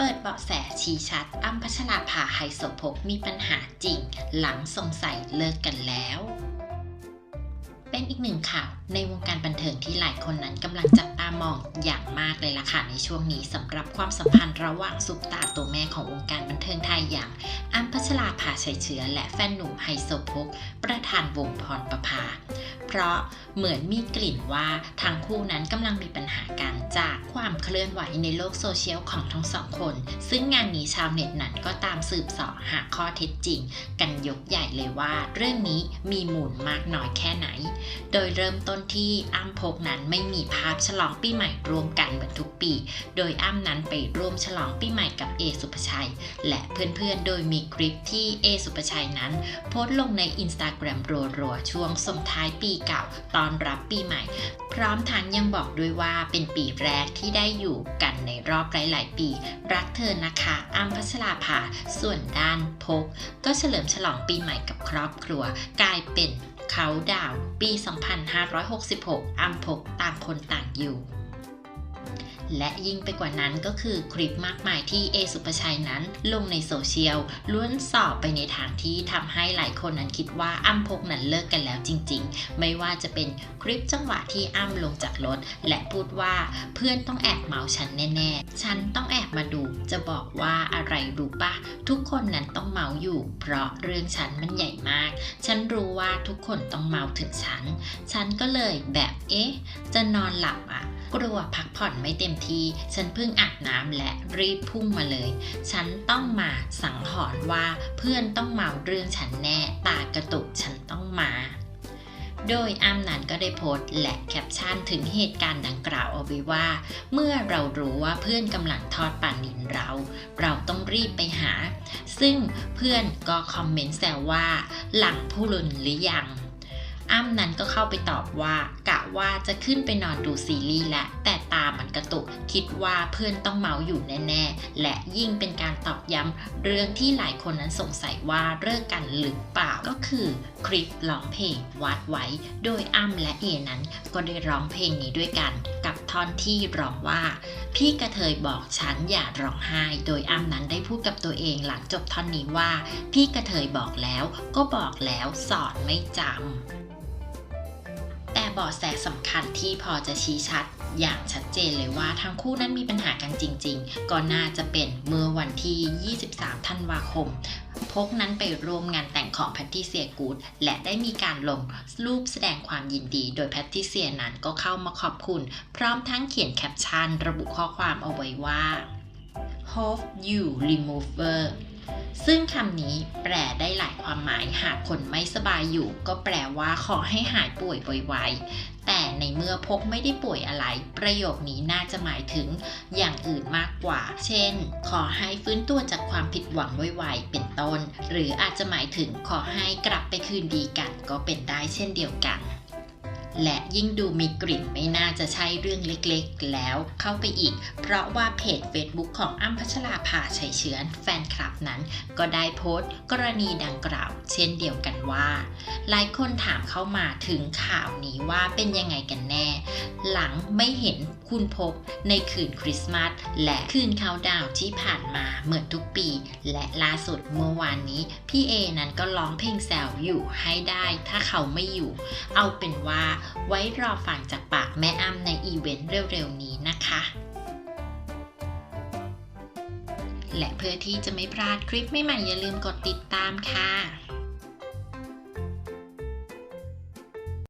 เปิดเบาะแสชี้ชัดอ้ำพัชราภาไฮโซโพกมีปัญหาจริง หลังสงสัยเลิกกันแล้ว เป็นอีกหนึ่งข่าวในวงการบันเทิงที่หลายคนนั้นกำลังจับตามองอย่างมากเลยล่ะค่ะในช่วงนี้สำหรับความสัมพันธ์ระหว่างซุปตาตัวแม่ของวงการบันเทิงไทยอย่างอ้ำพัชราภาชัยเชื้อ และแฟนหนุ่มไฮโซโพกประธานวงพรประภา เพราะเหมือนมีกลิ่นว่าทั้งคู่นั้นกำลังมีปัญหากันจากความเคลื่อนไหวในโลกโซเชียลของทั้งสองคน ซึ่งงานนี้ชาวเน็ตนั้นก็ตามสืบสอบหาข้อเท็จจริง กันยกใหญ่เลยว่า เรื่องนี้มีมูลมากน้อยแค่ไหน โดยเริ่มต้นที่อ้ำพกนั้นไม่มีภาพฉลองปีใหม่รวมกันเหมือนทุกปี โดยอ้ำนั้นไปร่วมฉลองปีใหม่กับเอสุภชัย และเพื่อนๆ โดยมีคลิปที่เอสุภชัยนั้น โพสต์ลงในอินสตาแกรมรัวๆ ช่วงส่งท้ายปีเก่าตอนรับปีใหม่ พร้อมทั้งยังบอกด้วยว่าเป็นปีแรกที่ได้อยู่กันในรอบหลายๆ ปี รักเธอนะคะอ้ำพัชราภาส่วนด้านพก ก็เฉลิมฉลองปีใหม่กับครอบครัว กลายเป็น เขาดาว ปี 2566 อัมพกต่างคนต่างอยู่ และยิ่งไปกว่านั้นก็คือคลิปมากมายที่เอสุปชัยนั้นลงในโซเชียลล้วนสอบไปในทางที่ทำให้หลายคนนั้นคิดว่าอ้ำพกนั้นเลิกกันแล้วจริง ๆ ไม่ว่าจะเป็นคลิปจังหวะที่อ้ำลงจากรถ และพูดว่าเพื่อนต้องแอบเมาฉันแน่ๆ ฉันต้องแอบมาดู จะบอกว่าอะไรรู้ปะทุกคนนั้นต้องเมาอยู่ เพราะเรื่องฉันมันใหญ่มาก ฉันรู้ว่าทุกคนต้องเมาถึงฉัน ฉันก็เลยแบบเอ๊ะ จะนอนหลับอะ กลัวพักผ่อนไม่เต็มที่ ฉันเพิ่งอาบน้ำและรีบพุ่งมาเลย ฉันต้องมาสังหรณ์ว่าเพื่อนต้องเมาเรื่องฉันแน่ ตากระตุกฉันต้องมาโดยอ้ำนั้นก็ได้โพสต์และแคปชั่นถึงเหตุการณ์ดังกล่าวเอาไว้ว่า เมื่อเรารู้ว่าเพื่อนกำลังทอดปลานินเรา เราต้องรีบไปหา ซึ่งเพื่อนก็คอมเมนต์แซวว่า หลังผู้ลุนหรือยัง อ้ำนั้นก็เข้าไปตอบว่ากะว่าจะขึ้นไปนอนดูซีรีส์และ แต่ตามันกระตุก คิดว่าเพื่อนต้องเมาอยู่แน่ ๆ และยิ่งเป็นการตอกย้ำเรื่องที่หลายคนนั้นสงสัยว่าเลิกกันหรือเปล่าก็คือคลิปร้องเพลงวัดไว้ โดยอ้ำและเอนั้นก็ได้ร้องเพลงนี้ด้วยกัน กับท่อนที่ร้องว่า พี่กระเทยบอกฉันอย่าร้องไห้ โดยอ้ำนั้นได้พูดกับตัวเองหลังจบท่อนนี้ว่า พี่กระเทยบอกแล้วก็บอกแล้วสอนไม่จำ เบาะแสสำคัญที่พอจะชี้ชัดอย่างชัดเจนเลยว่าทั้งคู่นั้นมีปัญหากันจริง ๆ ก็น่าจะเป็นเมื่อวันที่ 23 ธันวาคม พกนั้นไปร่วมงานแต่งของแพทติเซียกูดและได้มีการลงรูปแสดงความยินดี โดยแพทติเซียนั้นก็เข้ามาขอบคุณ พร้อมทั้งเขียนแคปชั่น ระบุข้อความเอาไว้ว่า Hope you remover ซึ่งคำนี้แปลได้หลายความหมายหากคนไม่สบายอยู่ ก็แปลว่าขอให้หายป่วยไวๆแต่ในเมื่อพกไม่ได้ป่วยอะไร ประโยคนี้น่าจะหมายถึงอย่างอื่นมากกว่า เช่น ขอให้ฟื้นตัวจากความผิดหวังไวๆเป็นต้น หรืออาจจะหมายถึงขอให้กลับไปคืนดีกันก็เป็นได้เช่นเดียวกัน และยิ่งดูมีกลิ่นไม่น่าจะใช่เรื่องเล็กๆ แล้วเข้าไปอีก เพราะว่าเพจ Facebook ของอ้ำพัชราภาชัยเชื้อแฟนคลับนั้น ก็ได้โพสต์ กรณีดังกล่าว เช่นเดียวกันว่า หลายคนถามเข้ามาถึงข่าวนี้ว่าเป็นยังไงกันแน่ หลังไม่เห็นคุณพกในคืนคริสต์มาสและคืนเขาน์ดาวที่ผ่านมาเหมือนทุกปี และล่าสุดเมื่อวานนี้ พี่เอนั้นก็ร้องเพลงแซวอยู่ให้ได้ถ้าเขาไม่อยู่ เอาเป็นว่าไว้รอฟังจากปากแม่อ้ำในอีเวนต์เร็วๆนี้นะคะ และเพื่อที่จะไม่พลาดคลิปใหม่ๆอย่าลืมกดติดตามค่ะ